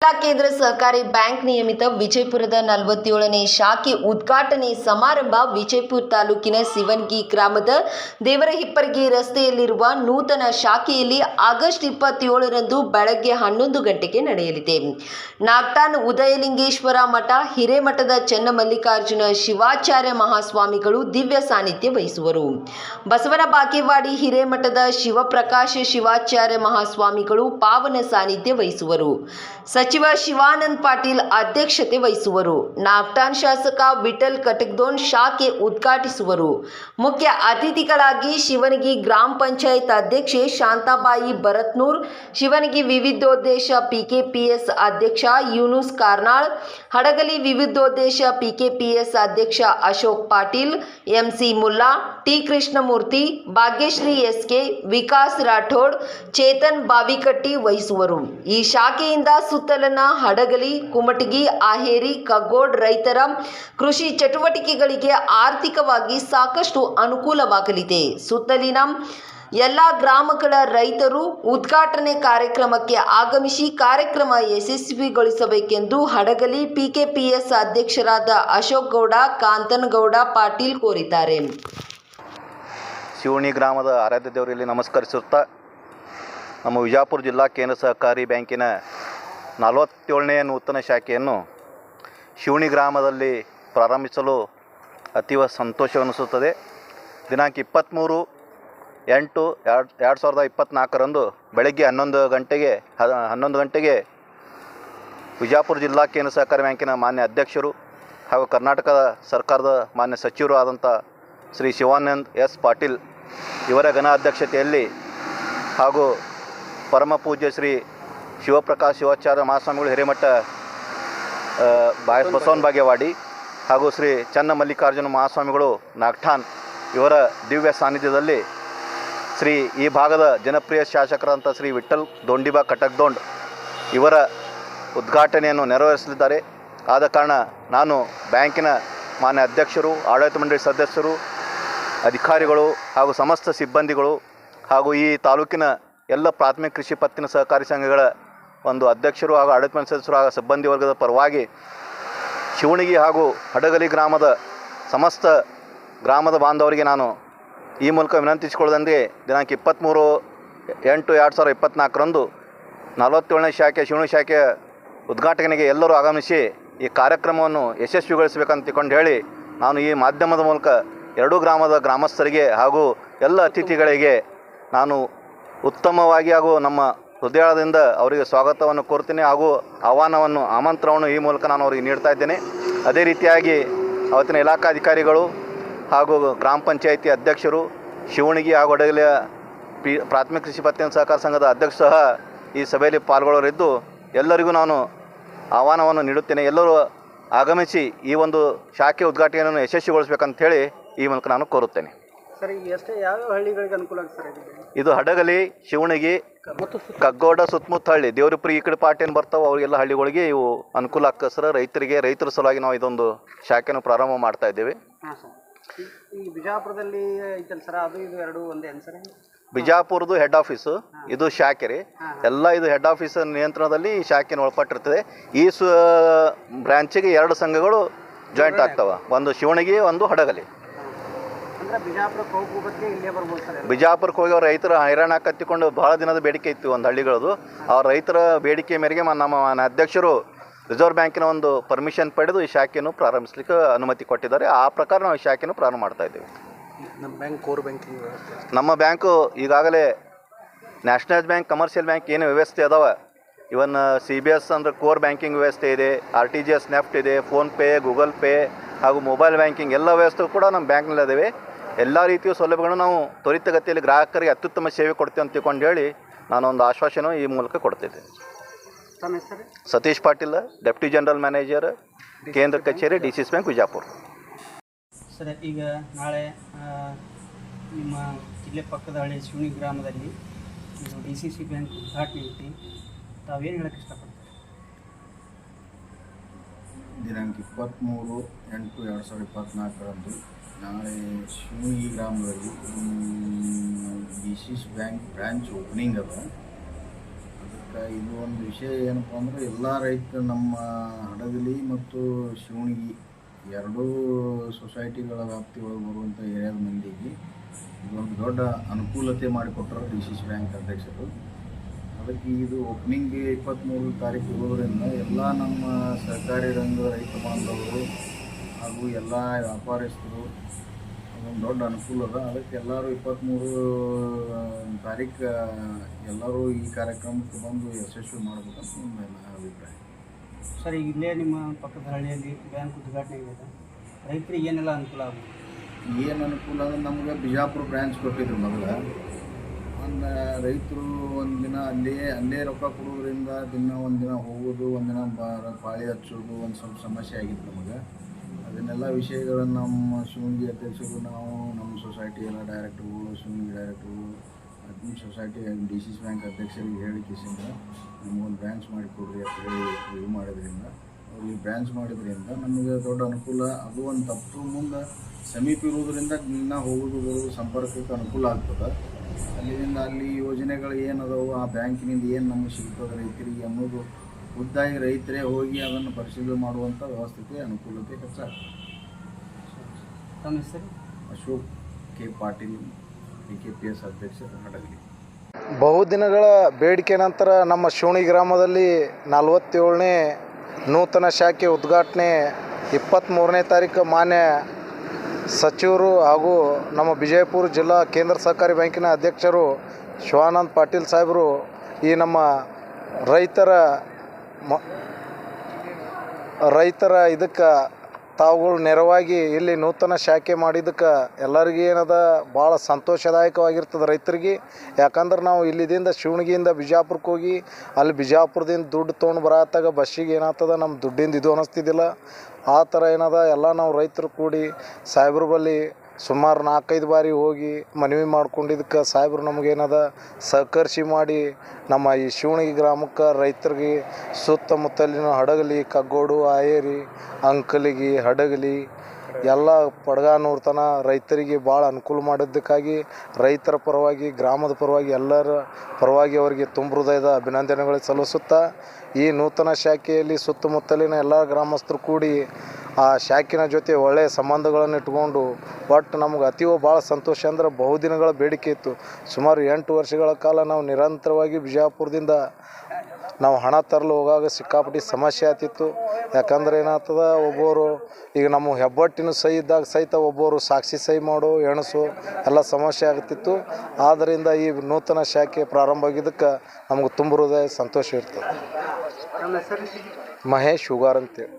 ಕೇಂದ್ರ ಸಹಕಾರಿ ಬ್ಯಾಂಕ್ ನಿಯಮಿತ ವಿಜಯಪುರದ ನಲವತ್ತೇಳನೇ ಶಾಖೆ ಉದ್ಘಾಟನೆ ಸಮಾರಂಭ ವಿಜಯಪುರ ತಾಲೂಕಿನ ಸಿವನ್ಗಿ ಗ್ರಾಮದ ದೇವರಹಿಪ್ಪರಗಿ ರಸ್ತೆಯಲ್ಲಿರುವ ನೂತನ ಶಾಖೆಯಲ್ಲಿ ಆಗಸ್ಟ್ ಇಪ್ಪತ್ತೇಳರಂದು ಬೆಳಗ್ಗೆ ಹನ್ನೊಂದು ಗಂಟೆಗೆ ನಡೆಯಲಿದೆ. ನಾಗ್ಟಾನ್ ಉದಯಲಿಂಗೇಶ್ವರ ಮಠ, ಹಿರೇಮಠದ ಚನ್ನಮಲ್ಲಿಕಾರ್ಜುನ ಶಿವಾಚಾರ್ಯ ಮಹಾಸ್ವಾಮಿಗಳು ದಿವ್ಯ ಸಾನ್ನಿಧ್ಯ ವಹಿಸುವರು. ಬಸವನ ಬಾಗೇವಾಡಿ ಹಿರೇಮಠದ ಶಿವಪ್ರಕಾಶ ಶಿವಾಚಾರ್ಯ ಮಹಾಸ್ವಾಮಿಗಳು ಪಾವನ ಸಾನ್ನಿಧ್ಯ ವಹಿಸುವರು. ಸಚಿವ ಶಿವಾನಂದ್ ಪಾಟೀಲ್ ಅಧ್ಯಕ್ಷತೆ ವಹಿಸುವರು. ನಾಗ್ಟಾನ್ ಶಾಸಕ ವಿಠಲ್ ಕಟಕ್ದೋನ್ ಶಾಖೆ ಉದ್ಘಾಟಿಸುವರು. ಮುಖ್ಯ ಅತಿಥಿಗಳಾಗಿ ಶಿವನಗಿ ಗ್ರಾಮ ಪಂಚಾಯತ್ ಅಧ್ಯಕ್ಷೆ ಶಾಂತಾಬಾಯಿ ಭರತ್ನೂರ್, ಶಿವನಗಿ ವಿವಿಧೋದ್ದೇಶ ಪಿಕೆಪಿಎಸ್ ಅಧ್ಯಕ್ಷ ಯೂನುಸ್ ಕಾರ್ನಾಳ್, ಹಡಗಲಿ ವಿವಿಧೋದ್ದೇಶ ಪಿಕೆಪಿಎಸ್ ಅಧ್ಯಕ್ಷ Ashok Patil, MC Mulla, T Krishnamurthy, Bhagyashree SK, Vikas Rathod, Chetan Bavikatti ವಹಿಸುವರು. ಈ ಶಾಖೆಯಿಂದ ಸುತ್ತಲಿನ ಹಡಗಲಿ, ಕುಮಟಗಿ, ಆಹೇರಿ, ಕಗ್ಗೋಡ್ ರೈತರ ಕೃಷಿ ಚಟುವಟಿಕೆಗಳಿಗೆ ಆರ್ಥಿಕವಾಗಿ ಸಾಕಷ್ಟು ಅನುಕೂಲವಾಗಲಿದೆ. ಸುತ್ತಲಿನ ಎಲ್ಲ ಗ್ರಾಮಗಳ ರೈತರು ಉದ್ಘಾಟನೆ ಕಾರ್ಯಕ್ರಮಕ್ಕೆ ಆಗಮಿಸಿ ಕಾರ್ಯಕ್ರಮ ಯಶಸ್ವಿಗೊಳಿಸಬೇಕೆಂದು ಹಡಗಲಿ ಪಿಕೆಪಿಎಸ್ ಅಧ್ಯಕ್ಷರಾದ ಅಶೋಕ್ ಗೌಡ ಕಾಂತನಗೌಡ ಪಾಟೀಲ್ ಕೋರಿದ್ದಾರೆ. ಶಿವಣಿ ಗ್ರಾಮದ ಆರಾಧ್ಯ ದೇವರಲ್ಲಿ ನಮಸ್ಕರಿಸುತ್ತಾ ನಮ್ಮ ವಿಜಾಪುರ ಜಿಲ್ಲಾ ಕೇಂದ್ರ ಸಹಕಾರಿ ಬ್ಯಾಂಕಿನ ನಲವತ್ತೇಳನೇ ನೂತನ ಶಾಖೆಯನ್ನು ಶಿವಣಿ ಗ್ರಾಮದಲ್ಲಿ ಪ್ರಾರಂಭಿಸಲು ಅತೀವ ಸಂತೋಷವೆನಿಸುತ್ತದೆ ದಿನಾಂಕ ಇಪ್ಪತ್ತ್ಮೂರು ಎಂಟು ಎರಡು ಎರಡು ಸಾವಿರದ ಇಪ್ಪತ್ತ್ನಾಲ್ಕರಂದು ಬೆಳಗ್ಗೆ ಹನ್ನೊಂದು ಗಂಟೆಗೆ ಹನ್ನೊಂದು ಗಂಟೆಗೆ ವಿಜಯಪುರ ಜಿಲ್ಲಾ ಕೇಂದ್ರ ಸಹಕಾರಿ ಬ್ಯಾಂಕಿನ ಮಾನ್ಯ ಅಧ್ಯಕ್ಷರು ಹಾಗೂ ಕರ್ನಾಟಕದ ಸರ್ಕಾರದ ಮಾನ್ಯ ಸಚಿವರು ಆದಂಥ ಶ್ರೀ ಶಿವಾನಂದ್ ಎಸ್ ಪಾಟೀಲ್ ಇವರ ಘನ ಅಧ್ಯಕ್ಷತೆಯಲ್ಲಿ ಹಾಗೂ ಪರಮ ಪೂಜ್ಯ ಶ್ರೀ ಶಿವಪ್ರಕಾಶ್, ಶಿವಾಚಾರ್ಯ ಮಹಾಸ್ವಾಮಿಗಳು, ಹಿರೇಮಠ ಬಾಯ ಬಸವನ್ ಬಾಗೇವಾಡಿ ಹಾಗೂ ಶ್ರೀ ಚನ್ನ ಮಲ್ಲಿಕಾರ್ಜುನ ಮಹಾಸ್ವಾಮಿಗಳು, ನಾಗ್ಠಾನ್ ಇವರ ದಿವ್ಯ ಸಾನ್ನಿಧ್ಯದಲ್ಲಿ ಶ್ರೀ ಈ ಭಾಗದ ಜನಪ್ರಿಯ ಶಾಸಕರಂಥ ಶ್ರೀ ವಿಠಲ್ ದೊಂಡಿಬಾ ಕಟಕ್ದೊಂಡ್ ಇವರ ಉದ್ಘಾಟನೆಯನ್ನು ನೆರವೇರಿಸಲಿದ್ದಾರೆ. ಆದ ಕಾರಣ ನಾನು ಬ್ಯಾಂಕಿನ ಮಾನ್ಯ ಅಧ್ಯಕ್ಷರು, ಆಡಳಿತ ಮಂಡಳಿ ಸದಸ್ಯರು, ಅಧಿಕಾರಿಗಳು ಹಾಗೂ ಸಮಸ್ತ ಸಿಬ್ಬಂದಿಗಳು ಹಾಗೂ ಈ ತಾಲೂಕಿನ ಎಲ್ಲ ಪ್ರಾಥಮಿಕ ಕೃಷಿ ಪತ್ತಿನ ಸಹಕಾರಿ ಸಂಘಗಳ ಒಂದು ಅಧ್ಯಕ್ಷರು ಹಾಗೂ ಆಡಳಿತ ಸದಸ್ಯರು ಹಾಗೂ ಸಿಬ್ಬಂದಿ ವರ್ಗದ ಪರವಾಗಿ ಶಿವಣಿಗಿ ಹಾಗೂ ಹಡಗಲಿ ಗ್ರಾಮದ ಸಮಸ್ತ ಗ್ರಾಮದ ಬಾಂಧವರಿಗೆ ನಾನು ಈ ಮೂಲಕ ವಿನಂತಿಸಿಕೊಳ್ಳದಂತೆ ದಿನಾಂಕ ಇಪ್ಪತ್ತ್ಮೂರು ಎಂಟು ಎರಡು ಸಾವಿರದ ಇಪ್ಪತ್ತ್ನಾಲ್ಕರಂದು ನಲವತ್ತೇಳನೇ ಶಾಖೆ ಶಿವಣಿ ಶಾಖೆಯ ಉದ್ಘಾಟನೆಗೆ ಎಲ್ಲರೂ ಆಗಮಿಸಿ ಈ ಕಾರ್ಯಕ್ರಮವನ್ನು ಯಶಸ್ವಿಗೊಳಿಸಬೇಕಂತ ತಿಳ್ಕೊಂಡು ಹೇಳಿ ನಾನು ಈ ಮಾಧ್ಯಮದ ಮೂಲಕ ಎರಡೂ ಗ್ರಾಮದ ಗ್ರಾಮಸ್ಥರಿಗೆ ಹಾಗೂ ಎಲ್ಲ ಅತಿಥಿಗಳಿಗೆ ನಾನು ಉತ್ತಮವಾಗಿ ಹಾಗೂ ನಮ್ಮ ಹೃದಯದಿಂದ ಅವರಿಗೆ ಸ್ವಾಗತವನ್ನು ಕೋರ್ತೀನಿ ಹಾಗೂ ಆಹ್ವಾನವನ್ನು ಆಮಂತ್ರಣವನ್ನು ಈ ಮೂಲಕ ನಾನು ಅವರಿಗೆ ನೀಡ್ತಾ ಇದ್ದೇನೆ. ಅದೇ ರೀತಿಯಾಗಿ ಅವತ್ತಿನ ಇಲಾಖಾಧಿಕಾರಿಗಳು ಹಾಗೂ ಗ್ರಾಮ ಪಂಚಾಯಿತಿ ಅಧ್ಯಕ್ಷರು ಶಿವಣಿಗಿ ಹಾಗೂ ಅಡಗಲಿಯ ಪಿ ಪ್ರಾಥಮಿಕ ಕೃಷಿ ಪತ್ತಿನ ಸಹಕಾರ ಸಂಘದ ಅಧ್ಯಕ್ಷ ಸಹ ಈ ಸಭೆಯಲ್ಲಿ ಪಾಲ್ಗೊಳ್ಳೋರಿದ್ದು ಎಲ್ಲರಿಗೂ ನಾನು ಆಹ್ವಾನವನ್ನು ನೀಡುತ್ತೇನೆ. ಎಲ್ಲರೂ ಆಗಮಿಸಿ ಈ ಒಂದು ಶಾಖೆ ಉದ್ಘಾಟನೆಯನ್ನು ಯಶಸ್ವಿಗೊಳಿಸಬೇಕಂತ ಹೇಳಿ ಈ ಮೂಲಕ ನಾನು ಕೋರುತ್ತೇನೆ. ಸರ್ ಎಷ್ಟೇ ಯಾವ್ಯಾವ ಹಳ್ಳಿಗಳಿಗೆ ಅನುಕೂಲ ಇದು ಹಡಗಲಿ ಶಿವಣಗಿ ಕಗ್ಗೋಡ ಸುತ್ತಮುತ್ತ ಹಳ್ಳಿ ದೇವರಪುರಿ ಈ ಕಡೆ ಪಾರ್ಟಿ ಏನು ಬರ್ತಾವೆ ಅವರಿಗೆಲ್ಲ ಹಳ್ಳಿಗಳಿಗೆ ಇವು ಅನುಕೂಲ ಸರ್. ರೈತರಿಗೆ ರೈತರ ಸಲುವಾಗಿ ನಾವು ಇದೊಂದು ಶಾಖೆಯನ್ನು ಪ್ರಾರಂಭ ಮಾಡ್ತಾ ಇದ್ದೇವೆ. ಹಾಂ ಸರ್. ಈ ಬಿಜಾಪುರದಲ್ಲಿ ಐತಲ್ಲ ಸರ್ ಅದು ಇದು ಎರಡು ಒಂದೇ ಏನು ಸರ್? ಬಿಜಾಪುರದು ಹೆಡ್ ಆಫೀಸು ಇದು ಶಾಖೆ ರೀ. ಎಲ್ಲ ಇದು ಹೆಡ್ ಆಫೀಸ್ ನಿಯಂತ್ರಣದಲ್ಲಿ ಈ ಶಾಖೆನ ಒಳಪಟ್ಟಿರ್ತದೆ. ಈ ಸು ಬ್ರ್ಯಾಂಚಿಗೆ ಎರಡು ಸಂಘಗಳು ಜಾಯಿಂಟ್ ಆಗ್ತಾವ. ಒಂದು ಶಿವಣಿಗೆ ಒಂದು ಹಡಗಲಿ. ಬಿಜಾಪುರಕ್ಕೆ ಹೋಗಿ ಅವ್ರ ರೈತರ ಹೈರಾಣ ಕತ್ತಿಕೊಂಡು ಬಹಳ ದಿನದ ಬೇಡಿಕೆ ಇತ್ತು ಒಂದು ಹಳ್ಳಿಗಳದು. ಅವ್ರ ರೈತರ ಬೇಡಿಕೆ ಮೇರೆಗೆ ನಮ್ಮ ಅಧ್ಯಕ್ಷರು ರಿಸರ್ವ್ ಬ್ಯಾಂಕಿನ ಒಂದು ಪರ್ಮಿಷನ್ ಪಡೆದು ಈ ಶಾಖೆಯನ್ನು ಪ್ರಾರಂಭಿಸಲಿಕ್ಕೆ ಅನುಮತಿ ಕೊಟ್ಟಿದ್ದಾರೆ. ಆ ಪ್ರಕಾರ ನಾವು ಈ ಶಾಖೆಯನ್ನು ಪ್ರಾರಂಭ ಮಾಡ್ತಾ ಇದ್ದೀವಿ. ನಮ್ಮ ಬ್ಯಾಂಕ್ ಕೋರ್ ಬ್ಯಾಂಕಿಂಗ್ ನಮ್ಮ ಬ್ಯಾಂಕು ಈಗಾಗಲೇ ನ್ಯಾಷನಲ್ ಬ್ಯಾಂಕ್ ಕಮರ್ಷಿಯಲ್ ಬ್ಯಾಂಕ್ ಏನು ವ್ಯವಸ್ಥೆ ಅದಾವೆ ಇವನ್ ಸಿ ಬಿ ಎಸ್ ಅಂದರೆ ಕೋರ್ ಬ್ಯಾಂಕಿಂಗ್ ವ್ಯವಸ್ಥೆ ಇದೆ R T G S NEFT ಇದೆ ಫೋನ್ಪೇ ಗೂಗಲ್ ಪೇ ಹಾಗೂ ಮೊಬೈಲ್ ಬ್ಯಾಂಕಿಂಗ್ ಎಲ್ಲ ವ್ಯವಸ್ಥೆ ಕೂಡ ನಮ್ಮ ಬ್ಯಾಂಕ್ನಲ್ಲಿ ಇದ್ದಾವೆ ಎಲ್ಲ ರೀತಿಯ ಸೌಲಭ್ಯಗಳನ್ನು ನಾವು ತ್ವರಿತಗತಿಯಲ್ಲಿ ಗ್ರಾಹಕರಿಗೆ ಅತ್ಯುತ್ತಮ ಸೇವೆ ಕೊಡ್ತೇವೆ ಅಂತ ತಿಳ್ಕೊಂಡು ಹೇಳಿ ನಾನೊಂದು ಆಶ್ವಾಸನೆ ಈ ಮೂಲಕ ಕೊಡ್ತಿದ್ದೆ ತಮ್ಮ ಹೆಸರು? Satish Patil deputy general manager ಕೇಂದ್ರ ಕಚೇರಿ D C S bank Vijapur. Sir ಈಗ ನಾಳೆ ನಿಮ್ಮ ಜಿಲ್ಲೆ ಪಕ್ಕದ ಹಳ್ಳಿ ಶಿವಣಿ ಗ್ರಾಮದಲ್ಲಿ ಡಿ ಸಿ ಸಿ ಬ್ಯಾಂಕ್ ಉದ್ಘಾಟನೆ ಐತಿ. ತಾವೇನು ಹೇಳಕ್ಕೆ ಇಷ್ಟಪಡ್ತೀರಿ? ದಿನಾಂಕ ಇಪ್ಪತ್ತ್ಮೂರು ಎಂಟು ಎರಡು ಸಾವಿರದ ಇಪ್ಪತ್ತ್ನಾಲ್ಕರಂದು ನಾಳೆ ಶಿವಮೊಗ್ಗಿ ಗ್ರಾಮದಲ್ಲಿ ಡಿ ಬ್ಯಾಂಕ್ ಬ್ರ್ಯಾಂಚ್ ಓಪನಿಂಗ್ ಅದ. ಅದಕ್ಕೆ ಅದಕ್ಕೆ ಇದು ಒಂದು ವಿಷಯ ಏನಪ್ಪ ಅಂದ್ರೆ, ಎಲ್ಲ ರೈತ ನಮ್ಮ ಹಡಗಲಿ ಮತ್ತು ಶಿವಣಗಿ ಎರಡೂ ಸೊಸೈಟಿಗಳ ವ್ಯಾಪ್ತಿ ಒಳಗೆ ಬರುವಂಥ ಏರಿಯಾದ ಮಂದಿಗೆ ಇದೊಂದು ದೊಡ್ಡ ಅನುಕೂಲತೆ ಮಾಡಿಕೊಟ್ಟರು ಡಿ ಸಿ ಸಿ ಬ್ಯಾಂಕ್ ಅಧ್ಯಕ್ಷರು. ಅದಕ್ಕೆ ಇದು ಓಪನಿಂಗ್ ಇಪ್ಪತ್ತ್ಮೂರು ತಾರೀಕು ಇರೋದರಿಂದ ಎಲ್ಲ ನಮ್ಮ ಸರ್ಕಾರಿ ರಂಗ ರೈತ ಬಾಂಧವರು ಹಾಗೂ ಎಲ್ಲ ವ್ಯಾಪಾರಸ್ಥರು ಅದೊಂದು ದೊಡ್ಡ ಅನುಕೂಲ ಅದ. ಅದಕ್ಕೆ ಎಲ್ಲರೂ ಇಪ್ಪತ್ತ್ಮೂರು ತಾರೀಕು ಎಲ್ಲರೂ ಈ ಕಾರ್ಯಕ್ರಮಕ್ಕೆ ಬಂದು ಯಶಸ್ವಿ ಮಾಡ್ಬೇಕಂತ ನನ್ನ ಅಭಿಪ್ರಾಯ. ಸರ್ ಈಗ ಇಲ್ಲೇ ನಿಮ್ಮ ಪಕ್ಕದ ಹಳ್ಳಿಯಲ್ಲಿ ಬ್ಯಾಂಕ್ ಉದ್ಘಾಟನೆ ಇದೆ. ರೈತರಿಗೆ ಏನೆಲ್ಲ ಅನುಕೂಲ ಆಗುತ್ತೆ ಏನು ಅನುಕೂಲ ಅಂದ್ರೆ ನಮಗೆ ಬಿಜಾಪುರ ಬ್ರ್ಯಾಂಚ್ ಕೊಟ್ಟಿದ್ರು ಮೊದಲು. ಒಂದು ರೈತರು ಒಂದು ದಿನ ಅಲ್ಲೇ ಅಲ್ಲೇ ರೊಕ್ಕ ಕೊಡೋದ್ರಿಂದ ದಿನ ಒಂದಿನ ಹೋಗೋದು ಒಂದಿನ ಬಾರ ಪಾಳಿ ಹಚ್ಚೋದು ಒಂದು ಸ್ವಲ್ಪ ಸಮಸ್ಯೆ ಆಗಿತ್ತು ನಮಗೆ. ಅದನ್ನೆಲ್ಲ ವಿಷಯಗಳನ್ನು ನಮ್ಮ ಶಿವಂಗಿ ಅಧ್ಯಕ್ಷರು, ನಾವು ನಮ್ಮ ಸೊಸೈಟಿ ಎಲ್ಲ ಡೈರೆಕ್ಟ್ರುಗಳು ಶಿವಂಗಿ ಡೈರೆಕ್ಟ್ರುಗಳು ಅದ್ನ society D C C bank ಅಧ್ಯಕ್ಷರಿಗೆ ಹೇಳಿ ಕಿಸಿಂದ ನಮಗೊಂದು ಬ್ರಾಂಚ್ ಮಾಡಿಕೊಡ್ರಿ ಅಂತ ಹೇಳಿ ಇದು ಮಾಡೋದ್ರಿಂದ ಅವ್ರಿಗೆ ಬ್ರಾಂಚ್ ಮಾಡಿದ್ರಿಂದ ನಮಗೆ ದೊಡ್ಡ ಅನುಕೂಲ ಅದು ಒಂದು ತಪ್ಪು ಮುಂದೆ ಸಮೀಪ ಇರೋದ್ರಿಂದ ನಿನ್ನ ಹೋಗೋದು, ಬರೋದು ಸಂಪರ್ಕಕ್ಕೆ ಅನುಕೂಲ ಆಗ್ತದೆ. ಅಲ್ಲಿಂದ ಅಲ್ಲಿ ಯೋಜನೆಗಳು ಏನದಾವು ಆ ಬ್ಯಾಂಕಿನಿಂದ ಏನು ನಮಗೆ ಸಿಗ್ತದೆ ರೈತರಿಗೆ ಅನ್ನೋದು ಖುದ್ದಾಗಿ ರೈತರೇ ಹೋಗಿ ಅದನ್ನು ಪರಿಶೀಲನೆ ಮಾಡುವಂಥ ವ್ಯವಸ್ಥೆಗೆ ಅನುಕೂಲತೆ ಹೆಚ್ಚಾಗ್ತದೆ. ತಮ್ಮ ಹೆಸರು? Ashok K Patil B K P S ಅಧ್ಯಕ್ಷ ಹಡಗಲಿ ಬಹುದಿನಗಳ ಬೇಡಿಕೆ ನಂತರ ನಮ್ಮ ಶಿವಣಿ ಗ್ರಾಮದಲ್ಲಿ ನಲವತ್ತೇಳನೇ ನೂತನ ಶಾಖೆ ಉದ್ಘಾಟನೆ ಇಪ್ಪತ್ತ್ಮೂರನೇ ತಾರೀಕು ಮಾನ್ಯ ಸಚಿವರು ಹಾಗೂ ನಮ್ಮ ವಿಜಯಪುರ ಜಿಲ್ಲಾ ಕೇಂದ್ರ ಸಹಕಾರಿ ಬ್ಯಾಂಕಿನ ಅಧ್ಯಕ್ಷರು ಶಿವಾನಂದ್ ಪಾಟೀಲ್ ಸಾಹೇಬರು ಈ ನಮ್ಮ ರೈತರ ಮ, ರೈತರ ಇದಕ್ಕೆ ತಾವುಗಳು ನೆರವಾಗಿ ಇಲ್ಲಿ ನೂತನ ಶಾಖೆ ಮಾಡಿದ್ದಕ್ಕೆ ಎಲ್ಲರಿಗೂ ಏನದ ಭಾಳ ಸಂತೋಷದಾಯಕವಾಗಿರ್ತದೆ ರೈತರಿಗೆ. ಯಾಕಂದ್ರೆ ನಾವು ಇಲ್ಲಿದಿಂದ ಶಿವಣಗಿಯಿಂದ ಬಿಜಾಪುರಕ್ಕೆ ಹೋಗಿ, ಅಲ್ಲಿ ಬಿಜಾಪುರದಿಂದ ದುಡ್ಡು ತೊಗೊಂಡು ಬರತ್ತಾಗ ಬಸ್ಸಿಗೆ ಏನಾಗ್ತದೆ ನಮ್ಮ ದುಡ್ಡಿಂದ ಇದು ಅನ್ನಿಸ್ತಿದ್ದಿಲ್ಲ ಆ ಥರ ಏನದ ಎಲ್ಲ ನಾವು ರೈತರು ಕೂಡಿ ಸಾಹೇಬ್ರ ಬಳಿ ಸುಮಾರು ನಾಲ್ಕೈದು ಬಾರಿ ಹೋಗಿ ಮನವಿ ಮಾಡ್ಕೊಂಡಿದ್ದಕ್ಕೆ ಸಾಹೇಬ್ರು ನಮಗೇನದ ಸಹಕರಿಸಿ ಮಾಡಿ ನಮ್ಮ ಈ ಶಿವಣಗಿ ಗ್ರಾಮಕ್ಕೆ ರೈತರಿಗೆ ಸುತ್ತಮುತ್ತಲಿನ ಹಡಗಲಿ, ಕಗ್ಗೋಡು ಆಯೇರಿ ಅಂಕಲಿಗೆ, ಹಡಗಲಿ, ಎಲ್ಲ ತನ ರೈತರಿಗೆ ಭಾಳ ಅನುಕೂಲ ಮಾಡಿದ್ದಕ್ಕಾಗಿ ರೈತರ ಪರವಾಗಿ, ಗ್ರಾಮದ ಪರವಾಗಿ ಎಲ್ಲರ ಪರವಾಗಿ ಅವರಿಗೆ ತುಂಬ ಹೃದಯದ ಅಭಿನಂದನೆಗಳು ಸಲ್ಲಿಸುತ್ತಾ ಈ ನೂತನ ಶಾಖೆಯಲ್ಲಿ ಸುತ್ತಮುತ್ತಲಿನ ಎಲ್ಲ ಗ್ರಾಮಸ್ಥರು ಕೂಡಿ ಆ ಶಾಖಿನ ಜೊತೆ ಒಳ್ಳೆಯ ಸಂಬಂಧಗಳನ್ನು ಇಟ್ಕೊಂಡು ಒಟ್ಟು ನಮ್ಗೆ ಅತೀವ ಭಾಳ ಸಂತೋಷ ಅಂದ್ರೆ ಬಹುದಿನಗಳ ಬೇಡಿಕೆ ಇತ್ತು. ಸುಮಾರು ಎಂಟು ವರ್ಷಗಳ ಕಾಲ ನಾವು ನಿರಂತರವಾಗಿ ಬಿಜಾಪುರದಿಂದ ನಾವು ಹಣ ತರಲು ಹೋಗಾಗ ಸಿಕ್ಕಾಪಟ್ಟಿ ಸಮಸ್ಯೆ ಆತಿತ್ತು ಯಾಕಂದ್ರೆ ಏನಾಗ್ತದ ಒಬ್ಬರು ಈಗ ನಮ್ಮ ಹೆಬ್ಬಟ್ಟಿನ ಸಹಿ ಇದ್ದಾಗ ಸಹಿತ ಒಬ್ಬರು ಸಾಕ್ಷಿ ಸಹಿ ಮಾಡು ಎಣಸು ಎಲ್ಲ ಸಮಸ್ಯೆ ಆಗ್ತಿತ್ತು. ಆದ್ದರಿಂದ ಈ ನೂತನ ಶಾಖೆ ಪ್ರಾರಂಭ ಆಗಿದ್ದಕ್ಕೆ ನಮ್ಗೆ ತುಂಬ ಹೃದಯ ಸಂತೋಷ ಇರ್ತದೆ. ಮಹೇಶ್ ಹುಗಾರ್ ಅಂತೇಳಿ.